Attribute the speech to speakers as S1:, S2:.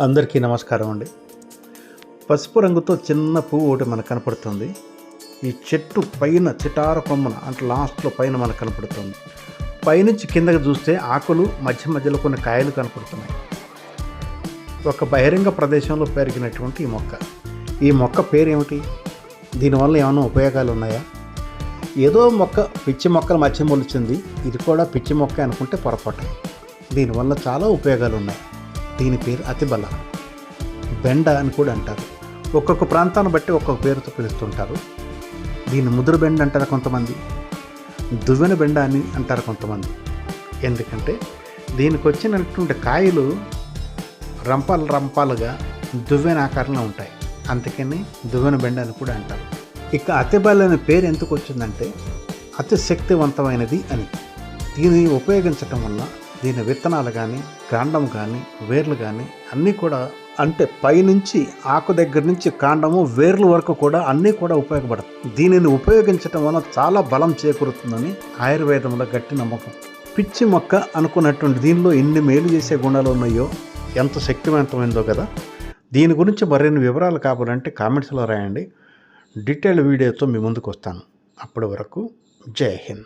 S1: అందరికీ నమస్కారం అండి. పసుపు రంగుతో చిన్న పువ్వు ఒకటి మనకు కనపడుతుంది. ఈ చెట్టు పైన చిటార కొమ్మన అంటే లాస్ట్లో పైన మనకు కనపడుతుంది. పైనుంచి కిందకి చూస్తే ఆకులు మధ్య మధ్యలో కొన్ని కాయలు కనపడుతున్నాయి. ఒక బహిరంగ ప్రదేశంలో పెరిగినటువంటి ఈ మొక్క. ఈ మొక్క పేరు ఏమిటి దీనివల్ల ఏమైనా ఉపయోగాలు ఉన్నాయా? ఏదో మొక్క పిచ్చి మొక్కల మధ్య మొలిచింది. ఇది కూడా పిచ్చి మొక్క అనుకుంటే పొరపాటు. దీనివల్ల చాలా ఉపయోగాలు ఉన్నాయి. దీని పేరు అతిబల. బెండ అని కూడా అంటారు. ఒక్కొక్క ప్రాంతాన్ని బట్టి ఒక్కొక్క పేరుతో పిలుస్తుంటారు. దీన్ని ముదురు బెండ అంటారు కొంతమంది. దువ్వెన బెండ అని అంటారు కొంతమంది. ఎందుకంటే దీనికి వచ్చినటువంటి కాయలు రంపాలు రంపాలుగా దువ్వెన ఆకారంలో ఉంటాయి. అందుకని దువ్వెన బెండ అని కూడా అంటారు. ఇక అతిబల అనే పేరు ఎందుకు వచ్చిందంటే అతి శక్తివంతమైనది అని. దీన్ని ఉపయోగించటం వల్ల దీని విత్తనాలు కానీ కాండం కానీ వేర్లు కానీ అన్నీ కూడా అంటే పైనుంచి ఆకు దగ్గర నుంచి కాండము వేర్ల వరకు కూడా అన్నీ కూడా ఉపయోగపడతాయి. దీనిని ఉపయోగించటం వల్ల చాలా బలం చేకూరుతుందని ఆయుర్వేదంలో గట్టి నమ్మకం. పిచ్చి మొక్క అనుకున్నటువంటి దీనిలో ఎన్ని మేలు చేసే గుణాలు ఉన్నాయో ఎంత శక్తివంతమైందో కదా? దీని గురించి మరిన్ని వివరాలు కావాలంటే కామెంట్స్లో రాయండి. డీటెయిల్ వీడియోతో మీ ముందుకు వస్తాను. అప్పటి వరకు జై హింద్.